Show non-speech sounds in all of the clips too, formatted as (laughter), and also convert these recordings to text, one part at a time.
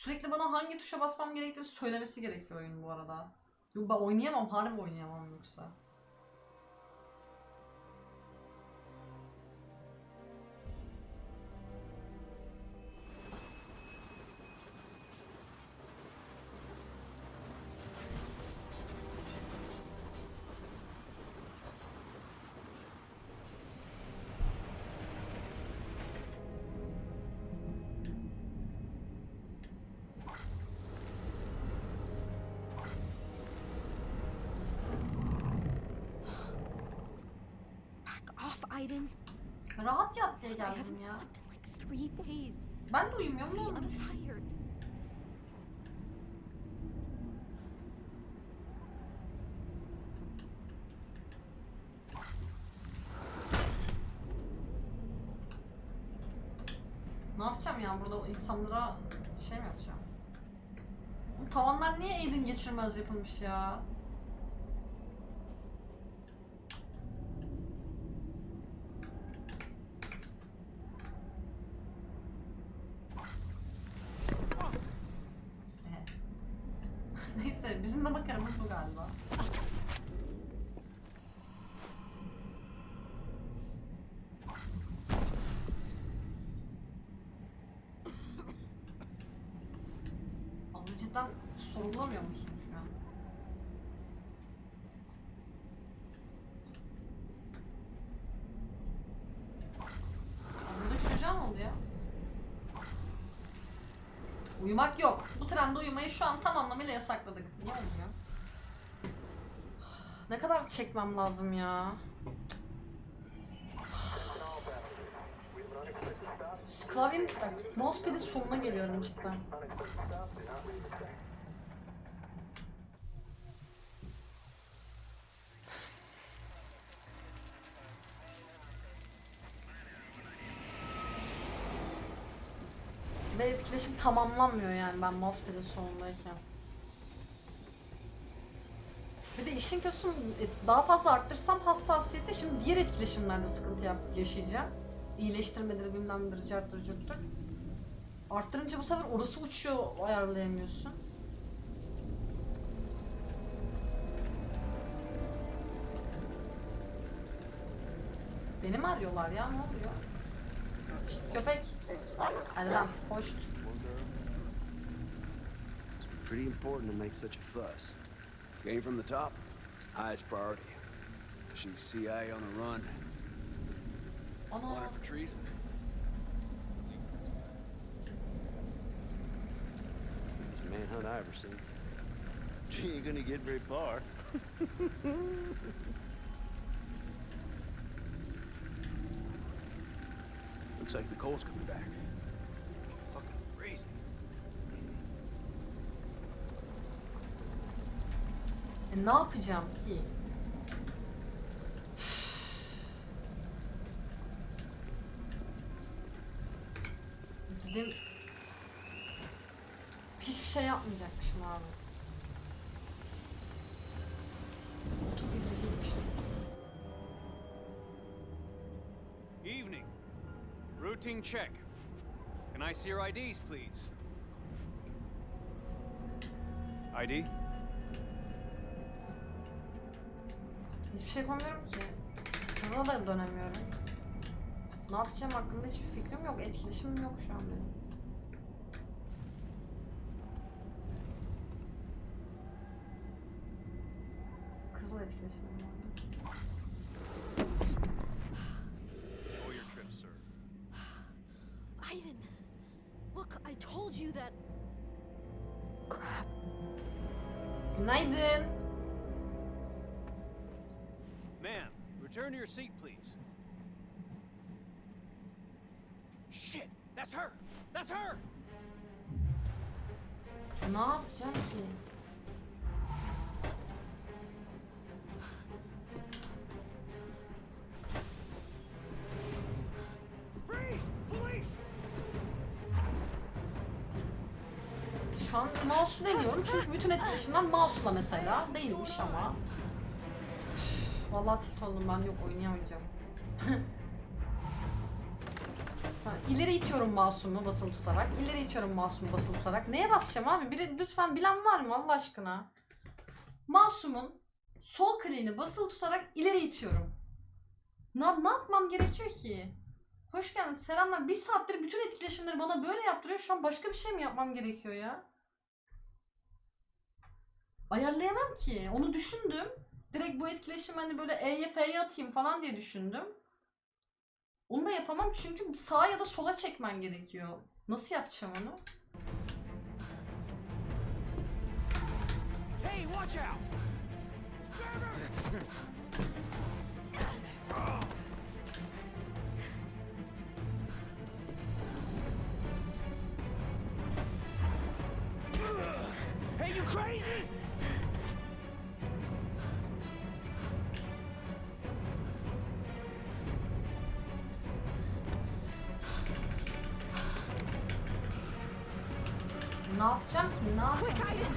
Sürekli bana hangi tuşa basmam gerektiğini söylemesi gerekiyor oyun bu arada. Yok ben oynayamam, harbi oynayamam yoksa. Geldim haven't ya. Ben de uyumuyorum ne olmuş? Ne yapacağım ya burada insanlara şey mi yapacağım? Bu tavanlar niye Aiden geçirmez yapılmış ya? Ehe. Neyse bizim de makaramız bu galiba. Abla cidden sorgulamıyor musun şu an? Buradaki çocuğa ne oldu ya? Uyumak yok. Bu trende uyumayı şu an tam anlamıyla yasakladık. Niye olmuyor? Ne kadar çekmem lazım ya? Klavyenin mousepad'in sonuna geliyorum cidden. Ve etkileşim tamamlanmıyor yani ben mousepad'in sonundayken. Bir de işin kötüsü daha fazla arttırsam hassasiyeti şimdi diğer etkileşimlerde sıkıntı yaşayacağım. İyileştirmedir bilmem nedir carttır curttur. Arttırınca bu sefer orası uçuyor ayarlayamıyorsun. Beni mi arıyorlar ya ne oluyor? Şşt köpek. Hadi lan hoş. Pretty important to make such a fuss. Came from the top, highest priority. She's CIA on the run. Ana. Wanted for treason. It's a manhunt Iverson. She (laughs) ain't gonna get very far. (laughs) Looks like Nicole's coming back. Fucking freezing. E, ne yapacağım ki? Dedim hiçbir şey yapmayacakmışım abi. Oturup izleyecekmişim. Evening. Routine check. Can I see your IDs, please? ID? Hiçbir şey yapamıyorum ki. Kıza da dönemiyorum. Ne yapacağım hakkında hiçbir fikrim yok. Etkileşimim yok şu an benim. Kızla etkileşimim var. Enjoy your trip, sir. Aiden, look, I told you that. Crap. Günaydın. Ma'am, return to your seat, please. That's her! That's her! Ne yapacağım ki? Şu an mouse'u deniyorum çünkü bütün etkileşimler mouse'la mesela değilmiş ama. Vallahi tilt oldum ben yok oynayamayacağım. (laughs) ha, ileri itiyorum masumu basılı tutarak. İleri itiyorum masumu basılı tutarak. Neye basacağım abi? Biri lütfen bilen var mı Allah aşkına? Masumun sol kliğini basılı tutarak ileri itiyorum. Ne, ne yapmam gerekiyor ki? Hoş geldin. Selamlar. Bir saattir bütün etkileşimleri bana böyle yaptırıyor. Şu an başka bir şey mi yapmam gerekiyor ya? Ayarlayamam ki. Onu düşündüm. Direkt bu etkileşim hani böyle E'ye F'ye atayım falan diye düşündüm. Onu da yapamam çünkü sağa ya da sola çekmen gerekiyor. Nasıl yapacağım onu? Hey, watch out! Ne yapacağım ki? Ne yapayım?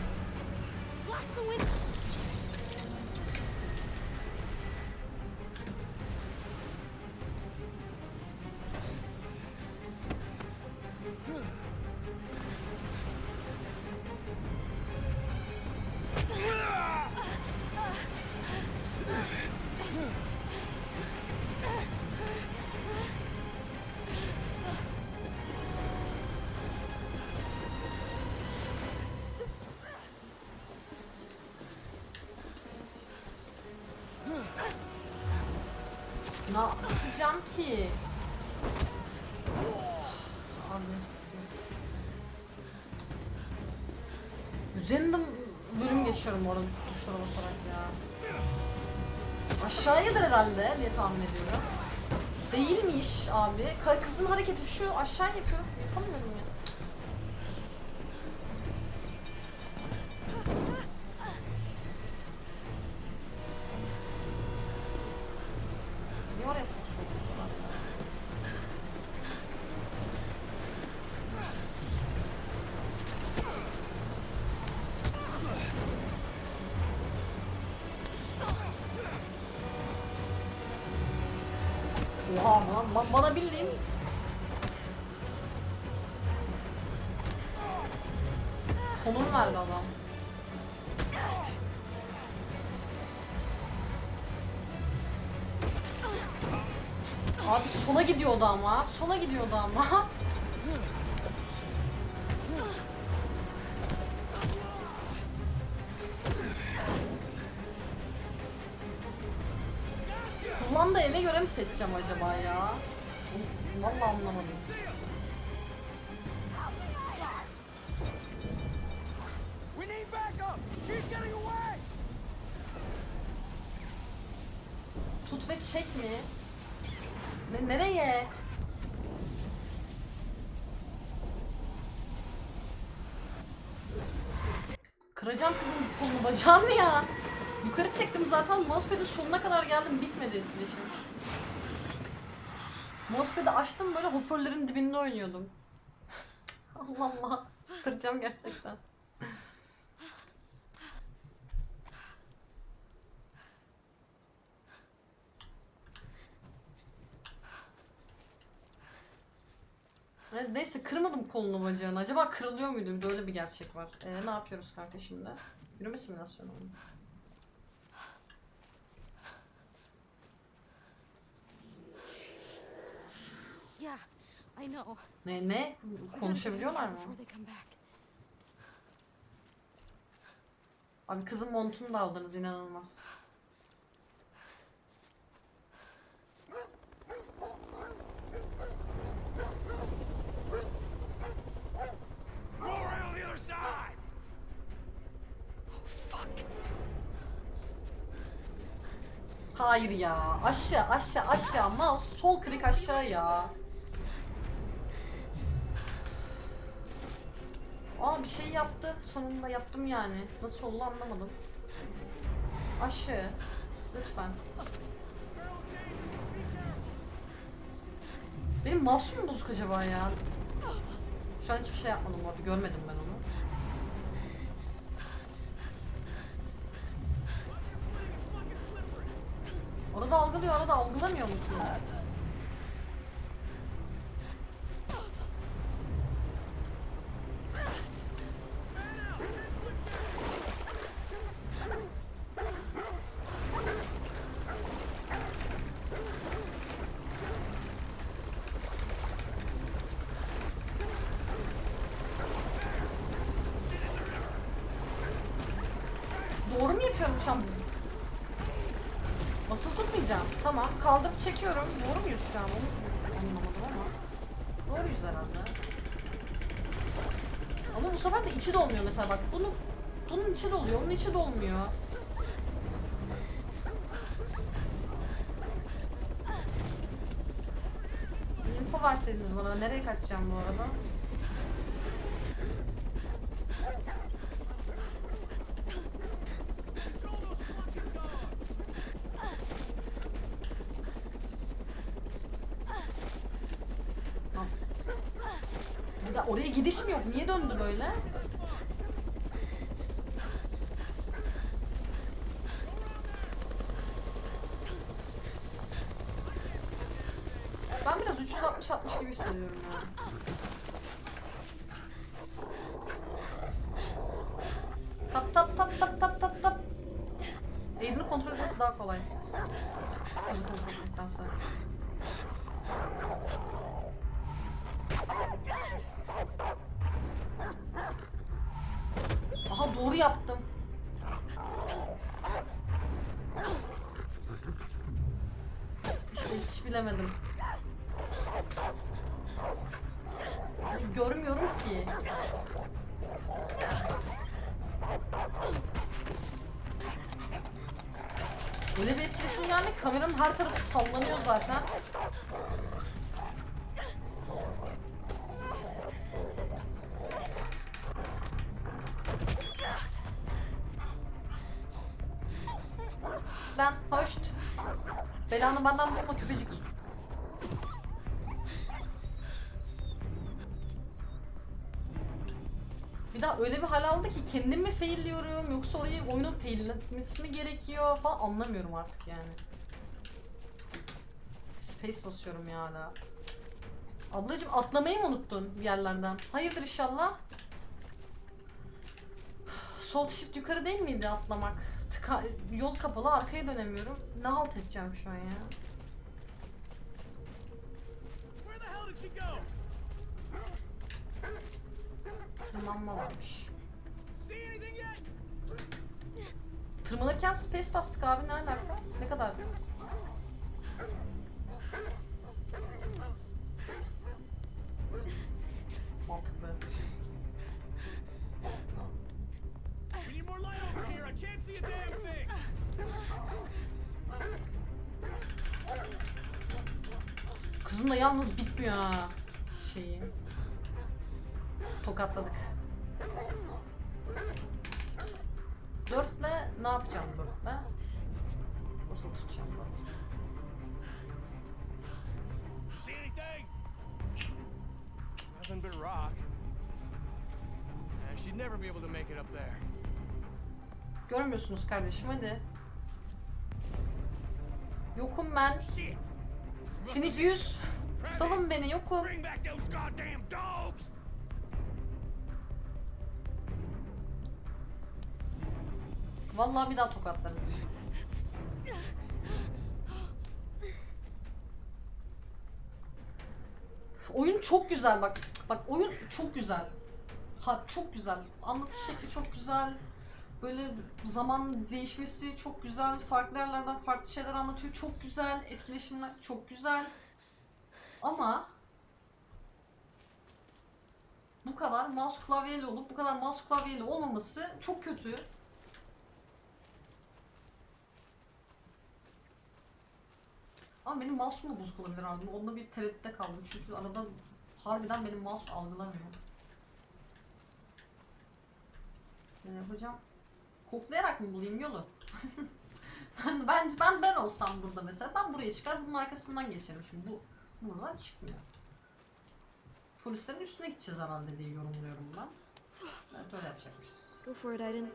Ne yapacağım ki? Abi. Random bölüm geçiyorum orada tuşlara basarak ya. Aşağıyadır herhalde diye tahmin ediyorum. Değilmiş abi. Kızın hareketi şu aşağı yapıyorum. Ba- bana bildiğin konum verdi adam. Abi sola gidiyordu ama. Sola gidiyordu ama. Kullan da ele göre mi seçeceğim acaba ya? Anlamadım. We need backup! She's getting away! Tut ve çek mi? Ne, nereye? Kıracağım kızın kolunu bacağını ya. Yukarı çektim zaten mousepad'in sonuna kadar geldim bitmedi etkileşim. Mousepad'i açtım böyle hoparlörün dibinde oynuyordum. (laughs) Allah Allah. Çıtıracağım gerçekten. Neyse kırmadım kolunu bacağını. Acaba kırılıyor muydu? Böyle bir gerçek var. Ee, ne yapıyoruz kanka şimdi? Yürüme simülasyonu mu? I know. Ne ne? Konuşabiliyorlar mı? Abi kızın montunu da aldınız inanılmaz. Hayır ya. Aşağı aşağı aşağı. Mouse sol klik aşağı ya. Aa bir şey yaptı. Sonunda yaptım yani. Nasıl oldu anlamadım. Aşağı. Lütfen. Benim mouse mu bozuk acaba ya? Şu an hiçbir şey yapmadım orada. Görmedim ben onu. Orada algılıyor, orada algılamıyor mu ki? yapıyorum şu an? Basılı tutmayacağım. Tamam. Kaldırıp çekiyorum. Doğru muyuz şu an? Onu anlamadım ama. Doğruyuz herhalde. Ama bu sefer de içi dolmuyor mesela bak. Bunu bunun içi doluyor, onun içi dolmuyor. İnfo verseydiniz bana. Nereye kaçacağım bu arada? Oraya gidiş mi yok? Niye döndü böyle? Ben biraz 360-60 gibi hissediyorum ya. Tap tap tap tap tap tap tap. Eğimini kontrol etmesi daha kolay. Hızı kontrol etmektense. Aha doğru yaptım. İşte hiç bilemedim. Görmüyorum ki. Öyle bir etkileşim geldi ki kameranın her tarafı sallanıyor zaten. Lan hoşt. Belanı benden bulma köpecik. Bir daha öyle bir hal aldı ki kendim mi failliyorum yoksa orayı oyunun failletmesi mi gerekiyor falan anlamıyorum artık yani. Space basıyorum ya hala. Ablacım atlamayı mı unuttun yerlerden? Hayırdır inşallah? Sol shift yukarı değil miydi atlamak? Tıka, yol kapalı arkaya dönemiyorum. Ne halt edeceğim şu an ya? Tırmanma varmış. Tırmanırken space bastık abi ne alaka? Ne kadar? Thing. Kızın da yalnız bitmiyor ha şeyi. Tokatladık. Dörtle ne yapacağım dörtle? Nasıl tutacağım She'd never be able to make it up there. Görmüyorsunuz kardeşim hadi. Yokum ben. Sinik yüz. Salın beni yokum. Vallahi bir daha tokatlarım. Oyun çok güzel bak. Bak oyun çok güzel. Ha çok güzel. Anlatış şekli çok güzel. Böyle zaman değişmesi çok güzel. Farklı yerlerden farklı şeyler anlatıyor. Çok güzel. Etkileşimler çok güzel. Ama bu kadar mouse klavyeyle olup bu kadar mouse klavyeyle olmaması çok kötü. Ama benim mouse'um da bozuk olabilir abi. Onda bir tereddütte kaldım çünkü arada harbiden benim mouse algılamıyor. Yani hocam koklayarak mı bulayım yolu? (laughs) ben, ben, ben ben olsam burada mesela ben buraya çıkar bunun arkasından geçerim şimdi bu buradan çıkmıyor. Polislerin üstüne gideceğiz herhalde diye yorumluyorum ben. Evet öyle yapacakmışız. Go for it, Aiden.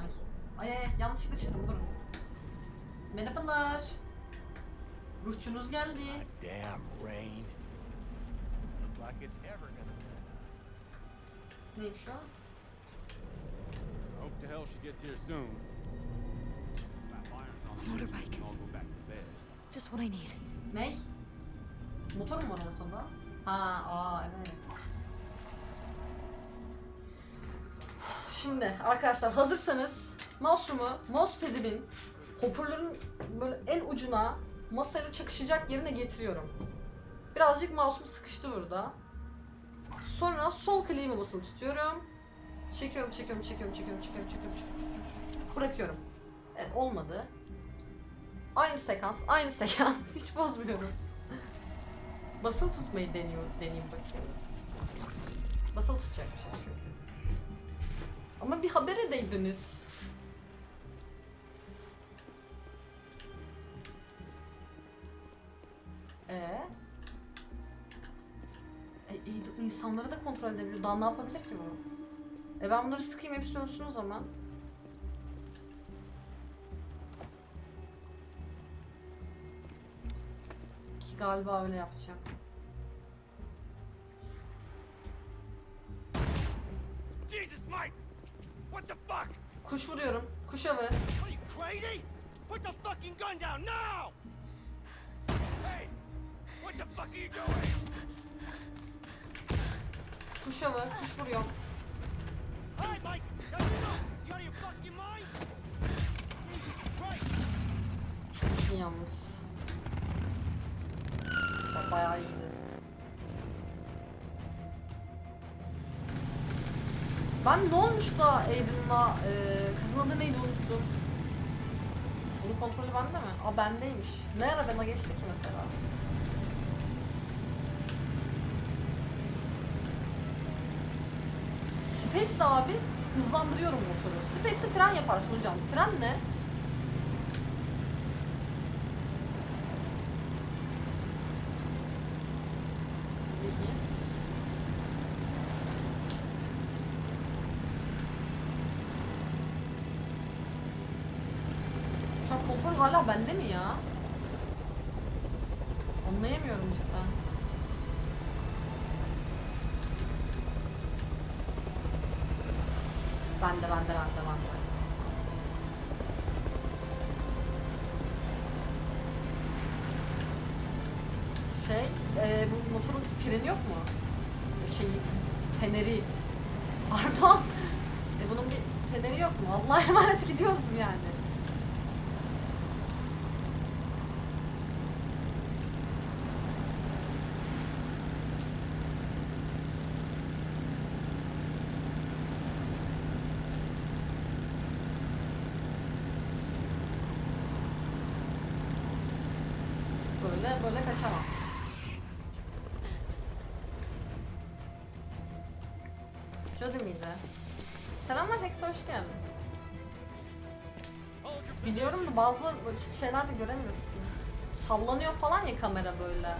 Ay. Ay ay yanlışlıkla çıktım durun. Merhabalar. Ruhçunuz geldi. Damn rain. Look like it's ever Neymiş o? Hope to hell she gets here soon. Motorbike. engine, and I'll go back to bed. Just what I need. Ney? Motor mu var ortada? Ha, aa evet. Şimdi arkadaşlar hazırsanız mouse'umu mousepad'imin hoparlörün böyle en ucuna masayla çakışacak yerine getiriyorum. Birazcık mouse'um sıkıştı burada. Sonra sol kliğime basılı tutuyorum. Çekiyorum, çekiyorum, çekiyorum, çekiyorum, çekiyorum, çekiyorum, çekiyorum, çekiyorum. Bırakıyorum. Evet, olmadı. Aynı sekans, aynı (laughs) sekans. Hiç bozmuyorum. Basılı tutmayı deniyor, deneyeyim bakayım. Basılı tutacakmışız çünkü. Ama bir haber edeydiniz. Ee? İnsanları da kontrol edebiliyor. Daha ne yapabilir ki bu? E ben bunları sıkayım hepsi ölsün o zaman. Ki galiba öyle yapacağım. Jesus, Mike! What the fuck? Kuş vuruyorum. Kuş avı. Are you crazy? Put the fucking gun down now! Hey! What the fuck are you doing? Fucking mind? Jesus Christ! Çok iyi yalnız. Ba- Bayağı iyiydi. Ben ne olmuş da Aiden'la e, kızın adı neydi unuttum. Bunun kontrolü bende mi? Aa bendeymiş. Ne ara bana geçti ki mesela? Space'de abi hızlandırıyorum motoru. Space'de fren yaparsın hocam. Fren ne? Peki. Şu an kontrol hala bende mi ya? Anlayamıyorum cidden. Bende, bende, bende, bende. Şey, e, bu motorun freni yok mu? Şey, feneri. Pardon. E bunun bir feneri yok mu? Allah'a emanet gidiyoruz mu yani? Böyle böyle kaçamam. Jody miydi? Selamlar Hex hoş geldin. Bazı şeyler de göremiyorsun. Sallanıyor falan ya kamera böyle.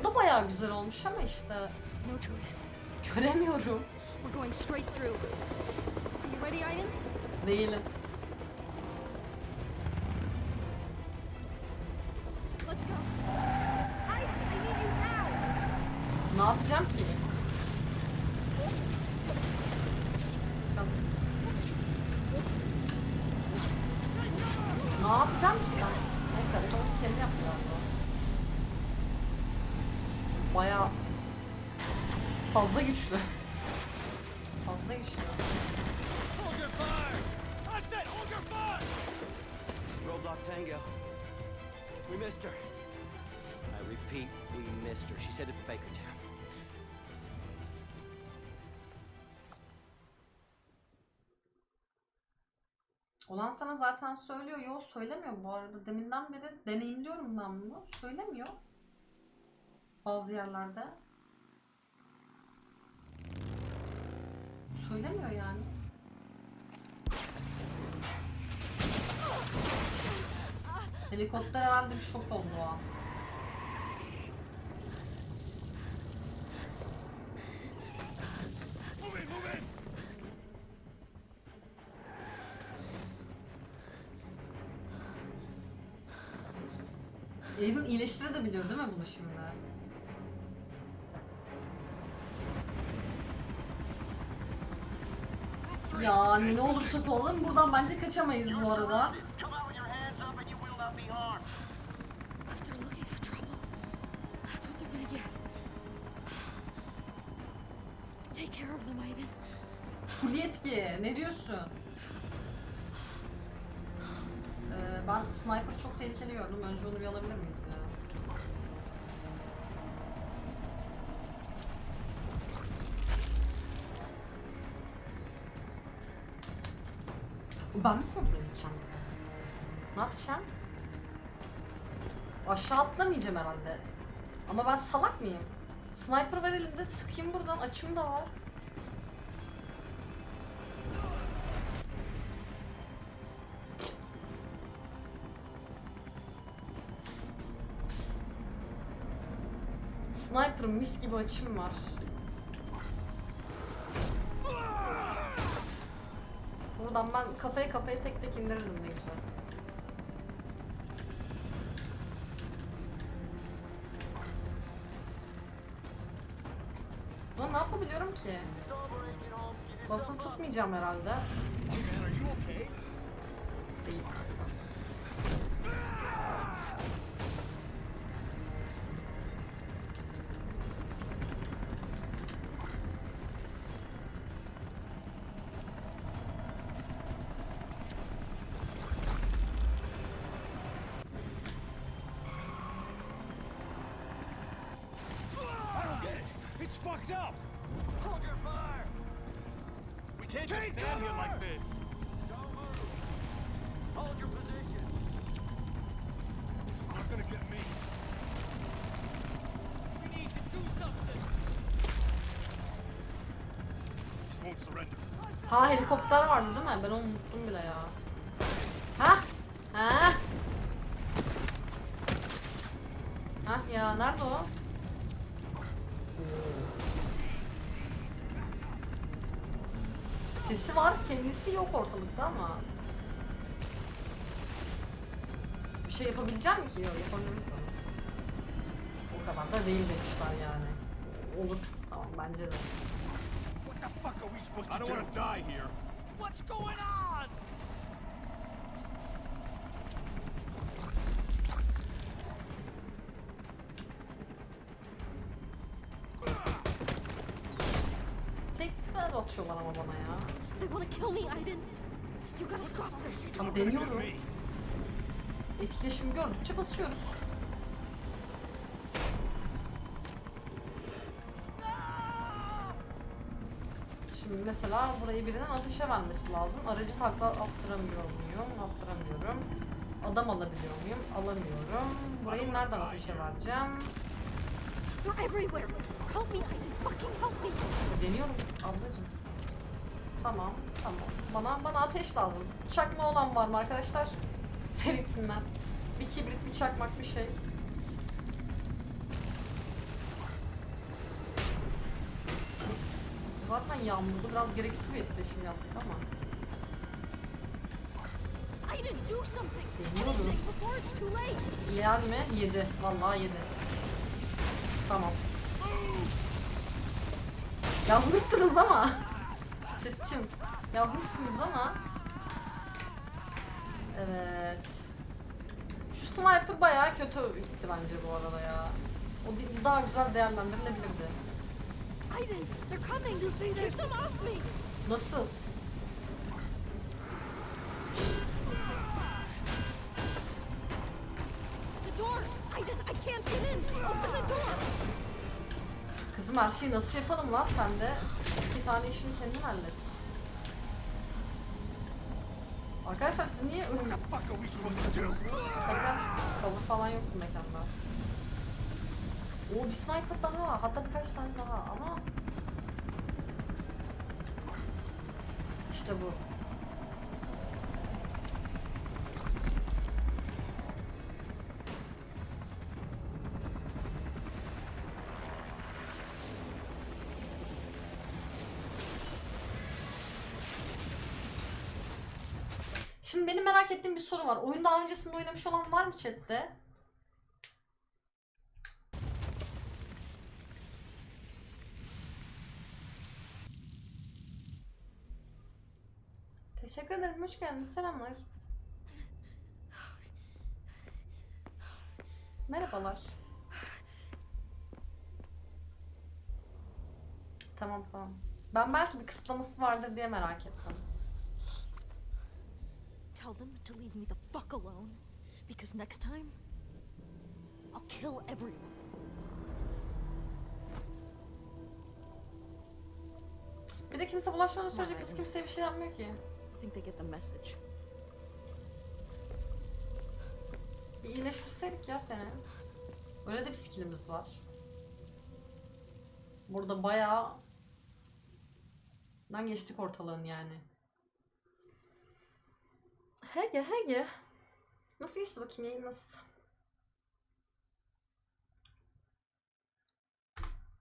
O da bayağı güzel olmuş ama işte No choice. göremiyorum. We're going straight through. Are you ready, Aiden? Değilim. Let's go. Aiden, I need you now. Ne yapacağım ki? Tamam. Ne yapacağım ki ben? Neyse otomatik kendi yaptı galiba. Baya fazla güçlü. Fazla güçlü. Roadblock Tango. We missed her. I repeat, we missed her. She's headed for Bakertown. Olan sana zaten söylüyor. Yo söylemiyor bu arada. Deminden beri deneyimliyorum ben bunu. Söylemiyor. Bazı yerlerde. Söylemiyor yani. Helikopter herhalde bir şok oldu o an. Aiden iyileştirebiliyor değil mi bunu şimdi? Yani ne olursa olalım buradan bence kaçamayız bu arada. Fully yetki. Ne diyorsun? Ee, ben sniper çok tehlikeli gördüm. Önce onu bir alabilir miyiz ya? Ben mi kontrol edeceğim? Ne yapacağım? Aşağı atlamayacağım herhalde. Ama ben salak mıyım? Sniper var elimde sıkayım buradan açım da var. Sniper mis gibi açım var. Kafaya kafaya tek tek indirirdim ne güzel. Ulan ne yapabiliyorum ki? Basılı tutmayacağım herhalde. Değil. Ha helikopter vardı değil mi? Ben onu unuttum bile ya. Ha? Ha? Ha ya nerede o? Sesi var, kendisi yok ortalıkta ama. Bir şey yapabileceğim ki? Yok yapamıyorum. O kadar da değil demişler yani. Olur. Tamam bence de. Supposed to do? I don't want to die here. What's going on? Tekrar atıyorlar ama bana ya. They want to kill me, Aiden. You gotta stop this. Tam Not gonna get deniyorum. me. Etkileşim gördükçe basıyoruz. Şimdi mesela burayı birinin ateşe vermesi lazım. Aracı takla attıramıyor muyum? Attıramıyorum. Adam alabiliyor muyum? Alamıyorum. Burayı nereden ateşe vereceğim? Deniyorum ablacığım. Tamam, tamam. Bana bana ateş lazım. Çakma olan var mı arkadaşlar? Serisinden. Bir kibrit, bir çakmak, bir şey. Zaten yağmurlu, biraz gereksiz bir etkileşim yaptık ama. Aiden, do something. Deniyorum. Before it's too late. Yer mi? Yedi. Vallahi yedi. Tamam. Yazmışsınız ama. Çıtçım. Yazmışsınız ama. Evet. Şu sniper bayağı kötü gitti bence bu arada ya. O daha güzel değerlendirilebilirdi. Nasıl? The door. Aiden, I can't get in. Open the door. Kızım her şeyi nasıl yapalım lan sen de? İki tane işini kendin hallet. Arkadaşlar siz niye do? Bakın cover falan yoktu mekanda. Oo bir sniper daha. Hatta birkaç tane daha ama... İşte bu. Şimdi benim merak ettiğim bir soru var. Oyun daha öncesinde oynamış olan var mı chatte? Teşekkür ederim. Hoş geldiniz. Selamlar. Merhabalar. Tamam tamam. Ben belki bir kısıtlaması vardır diye merak ettim. Tell them to leave me the fuck alone. Because next time, I'll kill everyone. Bir de kimse bulaşmadığı sürece kız kimseye bir şey yapmıyor ki. Think they get the message. Bir iyileştirseydik ya seni. Öyle de bir skillimiz var. Burada bayağı... Dan geçtik ortalığın yani. Hege hege. Nasıl geçti bakayım yayın nasıl?